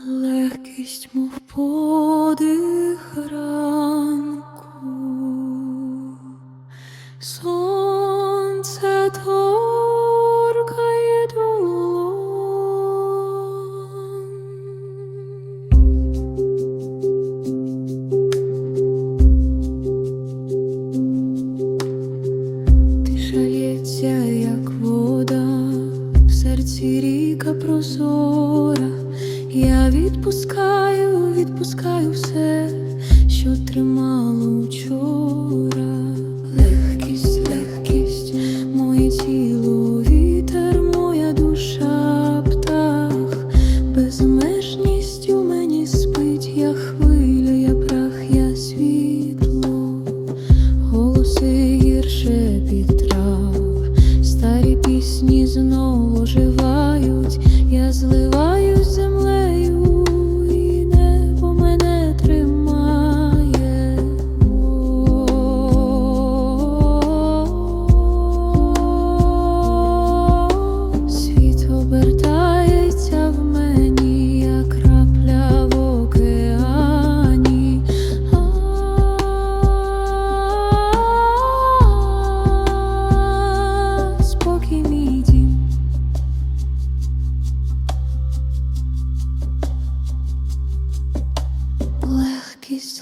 легкість, мов подих ранку, сонце торкає долон. Ти шається, як вода, в серці ріка прозора я відпускаю.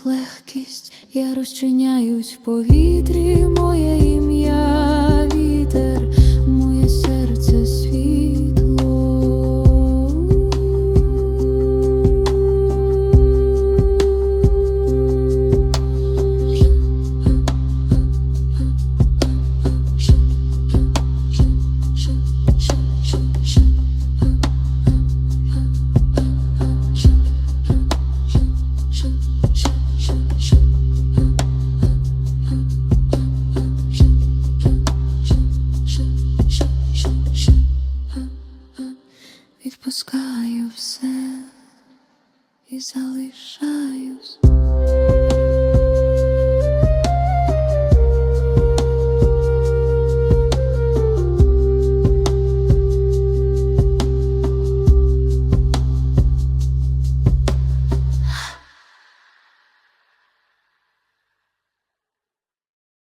Легкість, я розчиняюсь в повітрі, моє ім'я і залишаюсь.